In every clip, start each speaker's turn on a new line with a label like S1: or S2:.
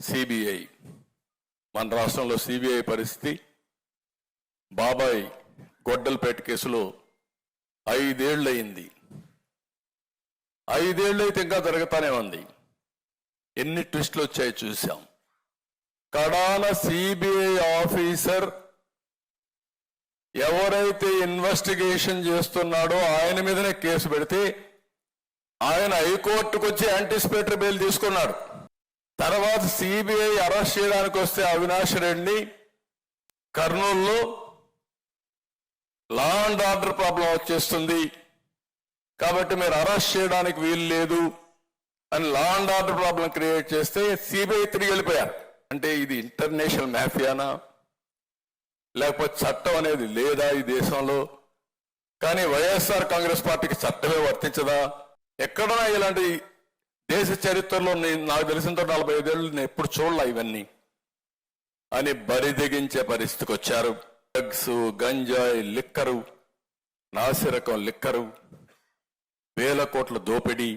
S1: CBI. మన రాష్ట్రంలో CBI పరిస్థితి బాబాయ్ గొడ్డలపేట కేసులో ఐదేళ్ళయింది. ఐదేళ్ళు అయితే ఇంకా జరుగుతానే ఉంది. ఎన్ని ట్విస్టులు వచ్చాయో చూసాం కడాన సిబిఐ ఆఫీసర్ ఎవరైతే ఇన్వెస్టిగేషన్ చేస్తున్నాడో ఆయన మీదనే కేసు పెడితే ఆయన హైకోర్టుకు వచ్చి యాంటిసిపేటరీ బెయిల్ తీసుకున్నాడు. తర్వాత సిబిఐ అరెస్ట్ చేయడానికి వస్తే అవినాష్ రెడ్డిని కర్నూలులో లా అండ్ ఆర్డర్ ప్రాబ్లం వచ్చేస్తుంది. కాబట్టి మీరు అరెస్ట్ చేయడానికి వీలు లేదు అని law and order problem create చేస్తే సిబిఐ తిరిగి వెళ్ళిపోయారు. అంటే ఇది ఇంటర్నేషనల్ మాఫియానా లేకపోతే చట్టం అనేది లేదా ఈ దేశంలో? కానీ వైఎస్ఆర్ కాంగ్రెస్ పార్టీకి చట్టమే వర్తించదా? ఎక్కడైనా ఇలాంటి దేశ చరిత్రలో నేను నాకు తెలిసినంత నలభై ఐదేళ్ళు నేను ఎప్పుడు చూడలే ఇవన్నీ అని బరిదెగించే పరిస్థితికి వచ్చారు. డ్రగ్స్ గంజాయి లిక్కరు నాసిరకం లిక్కరు వేల కోట్ల దోపిడీ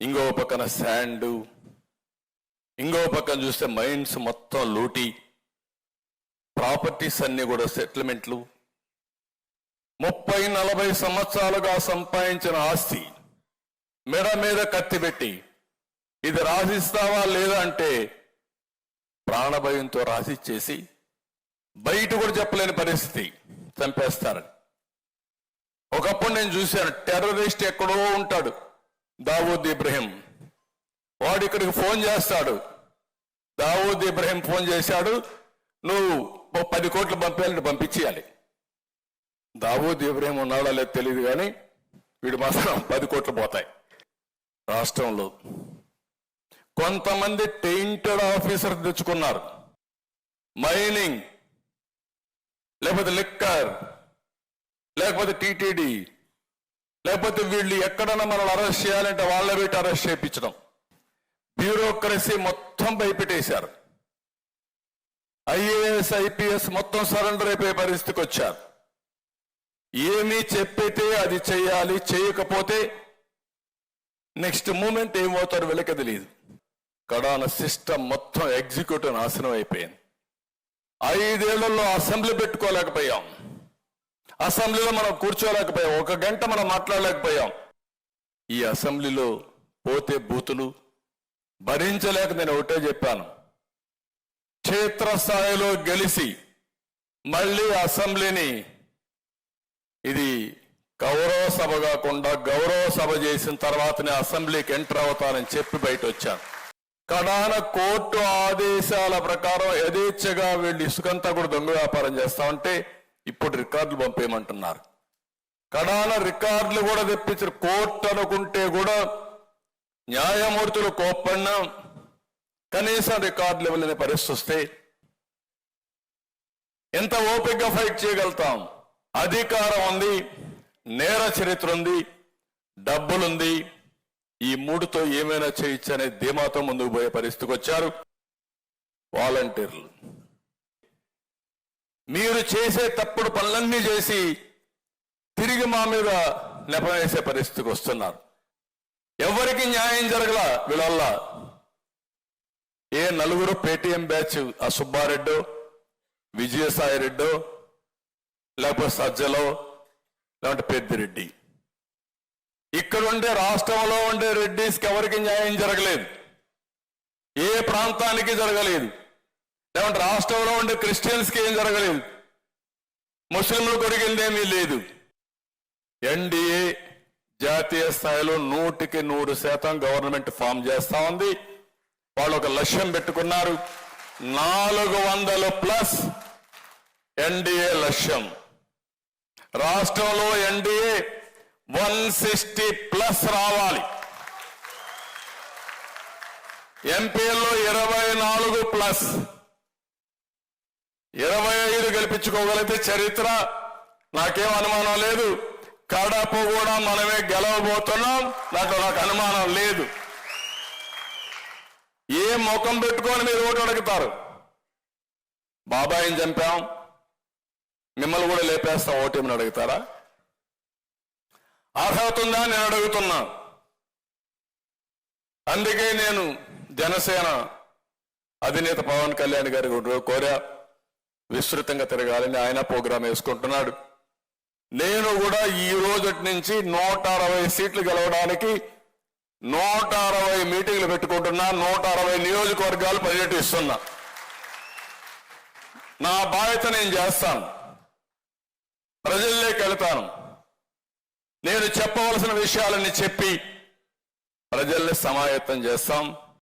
S1: ఇంకో పక్కన శాండ్ ఇంకో పక్కన చూస్తే మైండ్స్ మొత్తం లూటీ ప్రాపర్టీస్ అన్నీ కూడా సెటిల్మెంట్లు ముప్పై నలభై సంవత్సరాలుగా సంపాదించిన ఆస్తి మెడ మీద కత్తి పెట్టి ఇది రాసిస్తావా లేదా అంటే ప్రాణభయంతో రాసిచ్చేసి బయట కూడా చెప్పలేని పరిస్థితి చంపేస్తారని. ఒకప్పుడు నేను చూశాను టెర్రరిస్ట్ ఎక్కడో ఉంటాడు దావూద్ ఇబ్రహీం. వాడు ఇక్కడికి ఫోన్ చేస్తాడు. దావూద్ ఇబ్రహీం ఫోన్ చేశాడు నువ్వు పది కోట్లు పంపేయాలని పంపించేయాలి. దావూద్ ఇబ్రహీం ఉన్నాడో లేదు తెలియదు కానీ వీడు మాత్రం పది కోట్లు పోతాయి. రాష్ట్రంలో కొంతమంది టెయింటెడ్ ఆఫీసర్ తెచ్చుకున్నారు. మైనింగ్ లేకపోతే లిక్కర్ లేకపోతే టీటీడీ లేకపోతే వీళ్ళు ఎక్కడన్నా మనల్ని అరెస్ట్ చేయాలంటే వాళ్ళ పెట్టి అరెస్ట్ చేయించడం. బ్యూరోక్రసీ మొత్తం భయపెట్టేశారు. ఐఏఎస్ ఐపీఎస్ మొత్తం సరెండర్ అయిపోయే పరిస్థితికి వచ్చారు. ఏమీ చెప్పితే అది చేయాలి చేయకపోతే నెక్స్ట్ మూమెంట్ ఏమవుతారో వీళ్ళకి తెలియదు కడాన సిస్టమ్ మొత్తం ఎగ్జిక్యూటివ్ నాశనం అయిపోయింది. ఐదేళ్ళలో అసెంబ్లీ పెట్టుకోలేకపోయాం. అసెంబ్లీలో మనం కూర్చోలేకపోయాం. ఒక గంట మనం మాట్లాడలేకపోయాం. ఈ అసెంబ్లీలో పోతే బూతులు భరించలేక నేను ఒకటే చెప్పాను. క్షేత్రస్థాయిలో గెలిచి మళ్ళీ అసెంబ్లీని ఇది గౌరవ సభ కాకుండా గౌరవ సభ చేసిన తర్వాతనే అసెంబ్లీకి ఎంటర్ అవుతానని చెప్పి బయట వచ్చాను కడాన కోర్టు ఆదేశాల ప్రకారం యథేచ్ఛగా వీళ్ళు ఇసుకంతా కూడా దొంగ వ్యాపారం చేస్తామంటే ఇప్పుడు రికార్డులు పంపేయమంటున్నారు. కడాన రికార్డులు కూడా తెప్పించారు. కోర్టు అనుకుంటే కూడా న్యాయమూర్తులు కోప్పడినా కనీసం రికార్డులు ఇవ్వలేని పరిస్థితి వస్తే ఎంత ఓపికగా ఫైట్ చేయగలుగుతాం? అధికారం ఉంది. నేర చరిత్ర ఉంది డబ్బులుంది ఈ మూడుతో ఏమైనా చేయొచ్చు అనే ధీమాతో ముందుకు పోయే పరిస్థితికి వచ్చారు వాలంటీర్లు. మీరు చేసే తప్పుడు పనులన్నీ చేసి తిరిగి మా మీద నెపవేసే పరిస్థితికి వస్తున్నారు. ఎవరికి న్యాయం జరగల వీళ్ళ ఏ నలుగురు పేటీఎం బ్యాచ్ ఆ సుబ్బారెడ్డో విజయసాయి రెడ్డో లేకపోతే సజ్జలో లేకుంటే పెద్దిరెడ్డి ఇక్కడ ఉండే రాష్ట్రంలో ఉండే రెడ్డిస్కి ఎవరికి న్యాయం జరగలేదు. ఏ ప్రాంతానికి జరగలేదు. లేకుంటే రాష్ట్రంలో ఉండే క్రిస్టియన్స్కి ఏం జరగలేదు. ముస్లింలు కొరిగిందేమీ లేదు. ఎన్డీఏ జాతీయ స్థాయిలో నూటికి నూరు శాతం గవర్నమెంట్ ఫామ్ చేస్తా ఉంది. వాళ్ళు ఒక లక్ష్యం పెట్టుకున్నారు. నాలుగు వందలు ప్లస్ ఎన్డీఏ లక్ష్యం. రాష్ట్రంలో ఎన్డీఏ వన్ సిక్స్టీ ప్లస్ రావాలి. ఎంపీల్లో ఇరవై నాలుగు ప్లస్. ఇరవై ఐదు గెలిపించుకోగలిగితే చరిత్ర నాకేం అనుమానం లేదు. కడప కూడా మనమే గెలవబోతున్నాం. దాంట్లో నాకు అనుమానం లేదు. ఏ ముఖం పెట్టుకొని మీరు ఓటు అడుగుతారు? బాబాయిని చంపాం. మిమ్మల్ని కూడా లేపేస్తాం ఓటేమని అడుగుతారా? అర్హత ఉందా నేను అడుగుతున్నా. అందుకే నేను జనసేన అధినేత పవన్ కళ్యాణ్ గారి కోరా విస్తృతంగా తిరగాలని ఆయన ప్రోగ్రాం వేసుకుంటున్నాడు. నేను కూడా ఈ రోజటి నుంచి నూట అరవై సీట్లు గెలవడానికి నూట అరవై మీటింగ్లు పెట్టుకుంటున్నా నూట అరవై నియోజకవర్గాలు పర్యటిస్తున్నా. నా బాధ్యత నేను చేస్తాను. ప్రజల్లోకి వెళతాను. నేను చెప్పవలసిన విషయాలన్నీ చెప్పి ప్రజల్ని సమాయత్తం చేస్తాం.